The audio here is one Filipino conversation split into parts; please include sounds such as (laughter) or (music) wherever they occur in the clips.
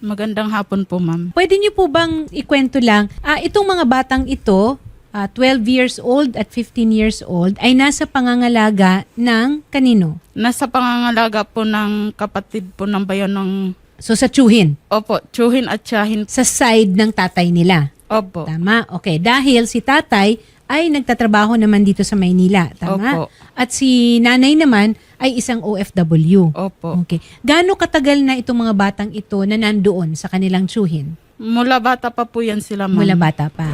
Magandang hapon po, ma'am. Pwede niyo po bang ikwento lang, ah, itong mga batang ito, ah, 12 years old at 15 years old, ay nasa pangangalaga ng kanino? Nasa pangangalaga po ng kapatid po ng bayan ng... So sa tsuhin, Opo, tsuhin at tsahin. sa side ng tatay nila. Opo. Tama? Okay. Dahil si tatay ay nagtatrabaho naman dito sa Maynila. Tama? Opo. At si nanay naman ay isang OFW. Opo. Okay. Gaano katagal na itong mga batang ito na nandoon sa kanilang tsuhin? Mula bata pa po yan sila, ma'am. Mula bata pa.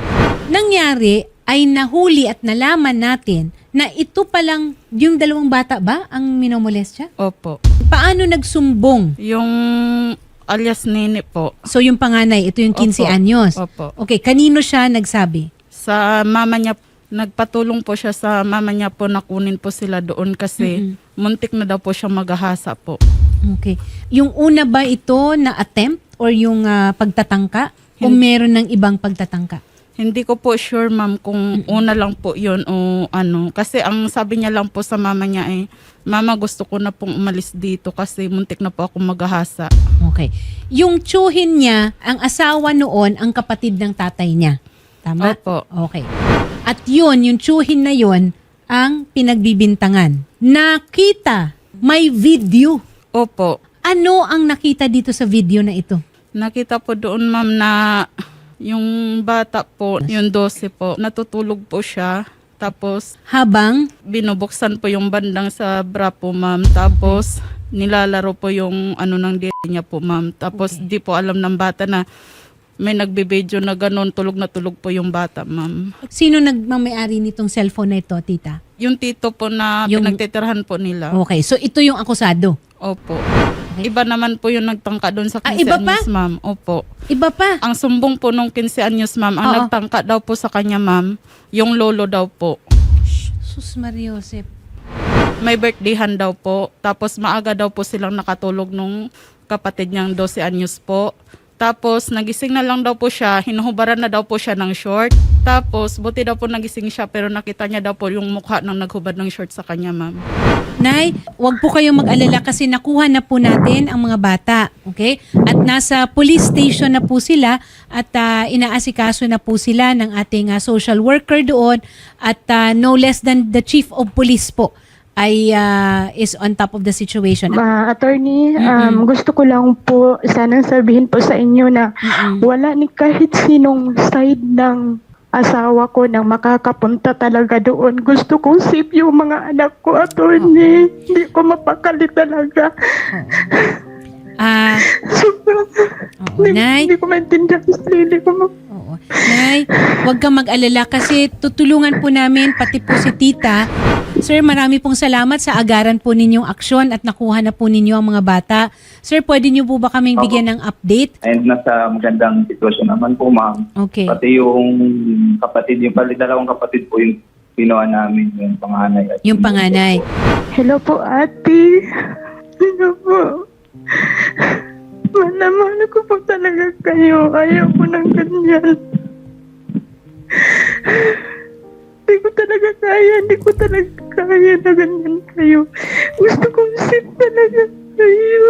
Nangyari ay nahuli at nalaman natin na ito palang yung dalawang bata ba ang minomolestya? Opo. Paano nagsumbong? Yung alias Nini po. So yung panganay, ito yung 15 Opo. anyos. Opo. Okay, kanino siya nagsabi? Sa mama niya, nagpatulong po siya sa mama niya po na kunin po sila doon kasi muntik na daw po siya maghahasa po. Okay. Yung una ba ito na attempt or yung ah, pagtatangka? O meron ng ibang pagtatangka? Hindi ko po sure ma'am kung una lang po yun o ano. Kasi ang sabi niya lang po sa mama niya eh, Mama gusto ko na pong umalis dito kasi muntik na po ako maghahasa. Okay. Yung tsuhin niya, ang asawa noon, ang kapatid ng tatay niya. Tama? Opo. Okay. At yun, yung tsuhin na yun, ang pinagbibintangan. Nakita, may video. Opo. Ano ang nakita dito sa video na ito? Nakita po doon ma'am na yung bata po, yung 12 po, natutulog po siya. Tapos Habang, binubuksan po yung bandang sa bra po ma'am. Tapos nilalaro po yung ano ng dede niya po ma'am. Tapos di po alam ng bata na may nagbibideo na ganun, tulog na tulog po yung bata ma'am. sino nagmamayari nitong cellphone na ito, tita? Yung tito po na Yung- pinagtitirahan po nila. Okay, so ito yung akusado. Opo. Iba naman po yung nagtangka doon sa Ah, 15 iba pa? anyos ma'am. Opo. Iba pa. Ang sumbong po nung 15 anyos ma'am, ang Oo. nagtangka daw po sa kanya ma'am, yung lolo daw po. Sus Mariosep. May birthdayhan daw po. Tapos maaga daw po silang nakatulog nung kapatid niyang 12 anyos po. Tapos nagising na lang daw po siya, hinuhubaran na daw po siya ng short. Tapos buti daw po nagising siya pero nakita niya daw po yung mukha ng naghubad ng short sa kanya ma'am. Nay, wag po kayong mag-alala kasi nakuha na po natin ang mga bata. Okay? At nasa police station na po sila at ah, inaasikaso na po sila ng ating ah, social worker doon at ah, no less than the chief of police po ay ah, is on top of the situation. Ma, attorney, um, gusto ko lang po sanang sabihin po sa inyo na wala ni kahit sinong side ng asawa ko nang makakapunta talaga doon. Gusto kong safe yung mga anak ko, attorney. Hindi ko mapakali talaga. Ah, Sobrang, oo, hindi, Nay. hindi ko maintindihan sa sarili ko. Oo. Nay, huwag kang mag-alala kasi tutulungan po namin pati po si tita. Sir, marami pong salamat sa agaran po ninyong aksyon at nakuha na po ninyo ang mga bata. Sir, pwede niyo po ba kaming bigyan ng update? And nasa magandang sitwasyon naman po, ma'am. Okay. Pati yung kapatid, yung pali dalawang kapatid po yung ginawa namin, yung panganay. At Yung panganay. Hello po, ate. Hello po. Mahal ko po talaga kayo. Ayaw ko ng ganyan. Hindi ko talaga kaya. Hindi ko talaga kaya na ganyan kayo. Gusto kong safe talaga kayo.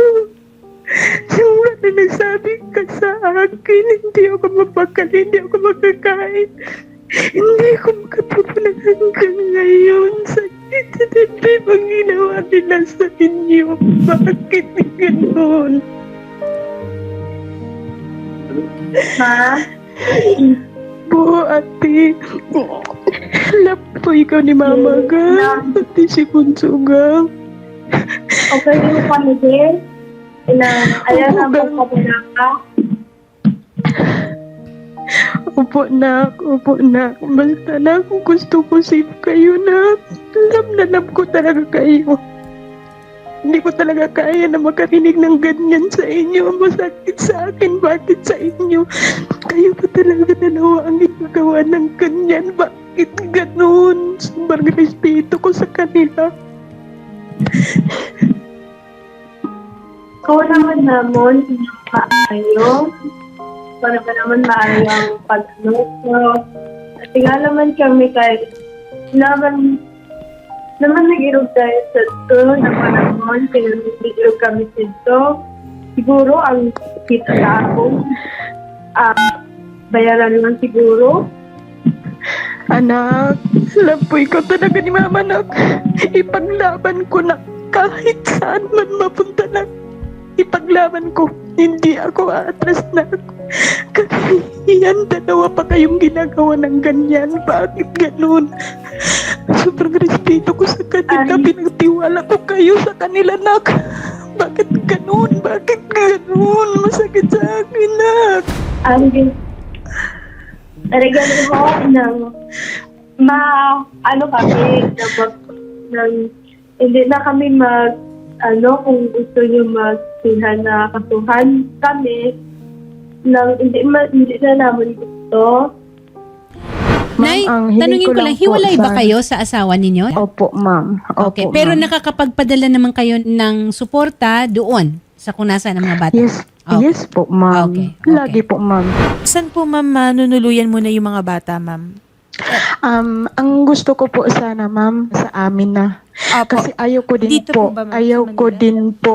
Simula na nagsabi ka sa akin, hindi ako mapakali, hindi ako makakain. Hindi ko makatulog hanggang ngayon. Sakit sa dibdib ang ginawa nila sa inyo. Bakit ganon? Ma? Po, ate. Lap po ikaw ni Mama ga. Pati si Bunso ga. Okay mo kami din? Na, ayaw na Opo, po kapila ka? Opo na, opo na. Basta na kung gusto ko safe kayo na. Love na love ko talaga kayo. Hindi ko talaga kaya na makarinig ng ganyan sa inyo. Masakit sa akin. Bakit sa inyo? Kayo pa talaga dalawa ang ginagawa ng ganyan. Bakit ganun? Sobrang respeto ko sa kanila. Ikaw naman namon, pa kayo. Para ba naman maayang pag-ano. At nga naman kami kahit naman naman nag-irog tayo sa to na panahon, pinamigirog kami dito. siguro ang kita sa ako, ah, bayaran lang siguro. Anak, alam po ikaw talaga ni Mama nak. Ipaglaban ko na kahit saan man mapunta na. Ipaglaban ko. Hindi ako atras na Kasi yan, dalawa pa kayong ginagawa ng ganyan. Bakit ganun? Sobrang respeto ko sa kanila. Ay. Pinagtiwala ko kayo sa kanila, nak. Bakit ganun? Bakit ganun? Masakit sa akin, nak. Ang regalo mo ng ma ano kami na mag, ng, hindi na kami mag ano kung gusto niyo magsihan na kasuhan kami ng hindi ma, hindi na naman gusto Nay, ang hiling tanungin ko lang lang, po hiwalay ba sa- kayo sa asawa ninyo? Opo, ma'am. Opo, Okay, pero ma'am. nakakapagpadala naman kayo ng suporta doon sa kung nasaan ang mga bata. Yes, Okay. yes po, ma'am. Okay, okay. Lagi po, ma'am. Saan po ma'am manunuluyan muna yung mga bata ma'am? Um, ang gusto ko po sana, ma'am, sa amin na. Opo. Kasi ayaw ko din Dito po, po ba, ma'am, ayaw sa ko Manila? din po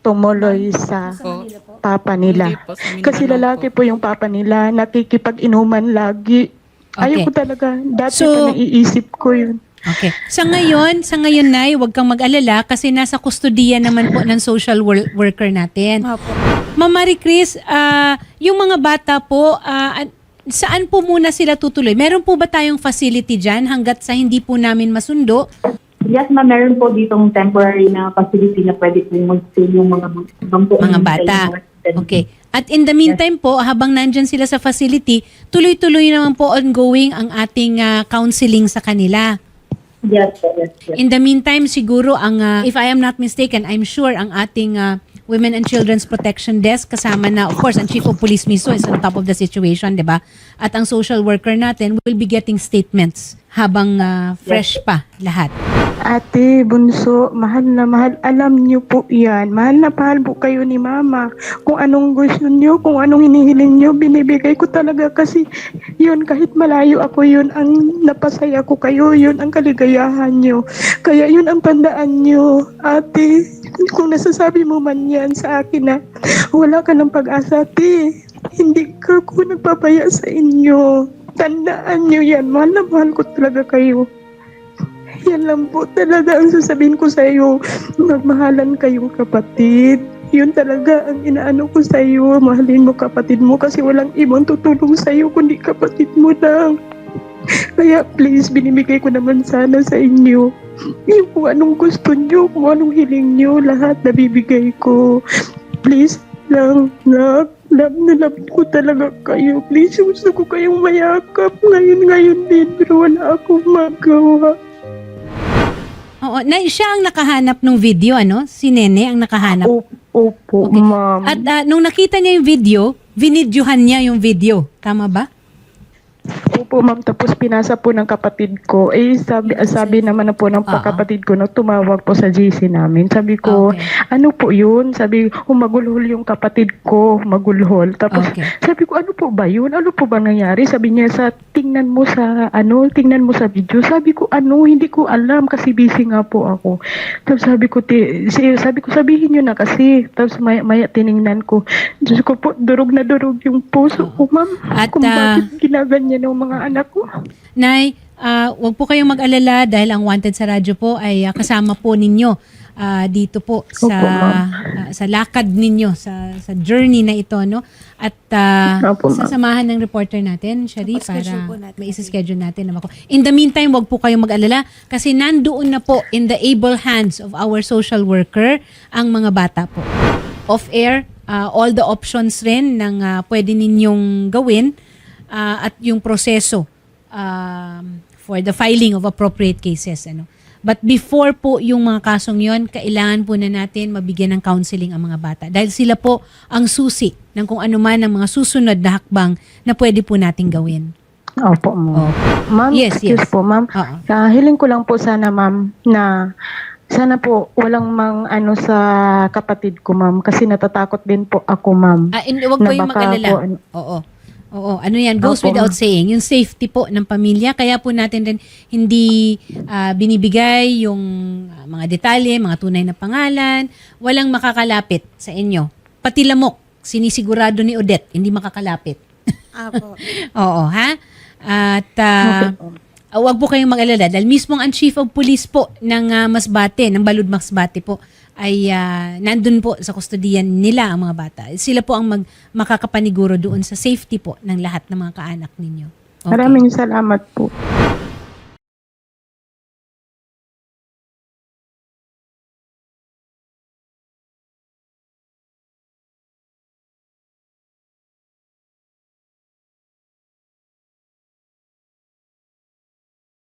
tumuloy sa Po. papa nila. Hindi po, sa Mindanao Kasi lalaki po yung papa nila, nakikipag-inuman lagi. Ayaw Okay. ko talaga. Dati So- pa naiisip ko yun. Okay. Sa ngayon, sa ngayon Nay, huwag kang mag-alala kasi nasa kustodiya naman po ng social wor- worker natin. Opo. Ma'am Marie Chris, ah, yung mga bata po, ah, an- saan po muna sila tutuloy? Meron po ba tayong facility dyan hanggat sa hindi po namin masundo? Yes, ma'am, meron po ditong temporary na facility na pwede po mag-stay yung mga po Mga bata. Okay. At in the meantime po, habang nandyan sila sa facility, tuloy-tuloy naman po ongoing ang ating ah, counseling sa kanila. Yes, yes, yes. In the meantime, siguro ang uh, if I am not mistaken, I'm sure ang ating uh, Women and Children's Protection Desk kasama na of course ang Chief of Police mismo is on top of the situation, 'di ba? At ang social worker natin will be getting statements habang uh, fresh pa lahat. Ate, bunso, mahal na mahal. Alam niyo po yan. Mahal na mahal po kayo ni mama. Kung anong gusto niyo, kung anong hinihiling niyo, binibigay ko talaga kasi yun, kahit malayo ako yun, ang napasaya ko kayo, yun ang kaligayahan niyo. Kaya yun ang tandaan niyo. Ate, kung nasasabi mo man yan sa akin na wala ka ng pag-asa, ate. Hindi ka ko nagpapaya sa inyo. Tandaan niyo yan. Mahal na mahal ko talaga kayo. Yan lang po talaga ang sasabihin ko sa iyo. Magmahalan kayong kapatid. Yun talaga ang inaano ko sa iyo. Mahalin mo kapatid mo kasi walang ibang tutulong sa iyo kundi kapatid mo lang. Kaya please, binibigay ko naman sana sa inyo. Yung kung anong gusto nyo, kung anong hiling nyo, lahat nabibigay ko. Please lang, nak. Love na love ko talaga kayo. Please, gusto ko kayong mayakap. Ngayon, ngayon din, pero wala akong magawa. Oo, na siya ang nakahanap ng video ano? Si Nene ang nakahanap. Opo, opo Okay. ma'am. At uh, nung nakita niya yung video, vinidyohan niya yung video. Tama ba? Opo, ma'am. Tapos pinasa po ng kapatid ko. Eh, sabi, sabi naman na po ng Oo. kapatid ko na tumawag po sa GC namin. Sabi ko, Okay. ano po yun? Sabi, humagulhol yung kapatid ko, magulhol. Tapos, Okay. sabi ko, ano po ba yun? Ano po ba nangyari? Sabi niya, sa tingnan mo sa, ano, tingnan mo sa video. Sabi ko, ano, hindi ko alam kasi busy nga po ako. Tapos sabi ko, ti, si- sabi ko, sabihin niyo na kasi. Tapos maya, maya tiningnan ko. Diyos ko po, durog na durog yung puso ko, ma'am. At, Kung ah, bakit ginaganyan ng mga anak ko. Nay, ah, wag po kayong mag-alala dahil ang Wanted sa radyo po ay ah, kasama po ninyo ah, dito po sa Opo, ma'am. ah, sa lakad ninyo sa sa journey na ito no at ah, Opo, ma'am. sasamahan ng reporter natin Shari Opo-schedule po para natin. may schedule natin na mako. In the meantime, wag po kayong mag-alala kasi nandoon na po in the able hands of our social worker ang mga bata po. Off air, ah, all the options rin ng ah, pwede ninyong gawin ah, at yung proseso um, for the filing of appropriate cases. Ano. But before po yung mga kasong yon, kailangan po na natin mabigyan ng counseling ang mga bata. Dahil sila po ang susi ng kung ano man ang mga susunod na hakbang na pwede po nating gawin. Opo, ma'am. Oh. Ma'am, Yes, excuse yes. po, ma'am. Ah, hiling ko lang po sana, ma'am, na sana po walang mang ano sa kapatid ko, ma'am. Kasi natatakot din po ako, ma'am. Ah, and wag po yung mag-alala. ano- Oo. Oo, ano yan, goes Opo, without saying. Yung safety po ng pamilya, kaya po natin din hindi ah, binibigay yung ah, mga detalye, mga tunay na pangalan, walang makakalapit sa inyo pati lamok, sinisigurado ni Odette, hindi makakalapit. Apo. (laughs) Oo, ha? At ah, ah, wag po kayong mag-alala dahil mismo ang Chief of Police po ng ah, Masbate, ng Balud Masbate po, ay ah, nandun po sa kustodiyan nila ang mga bata. Sila po ang mag, makakapaniguro doon sa safety po ng lahat ng mga kaanak ninyo. Okay. Maraming salamat po.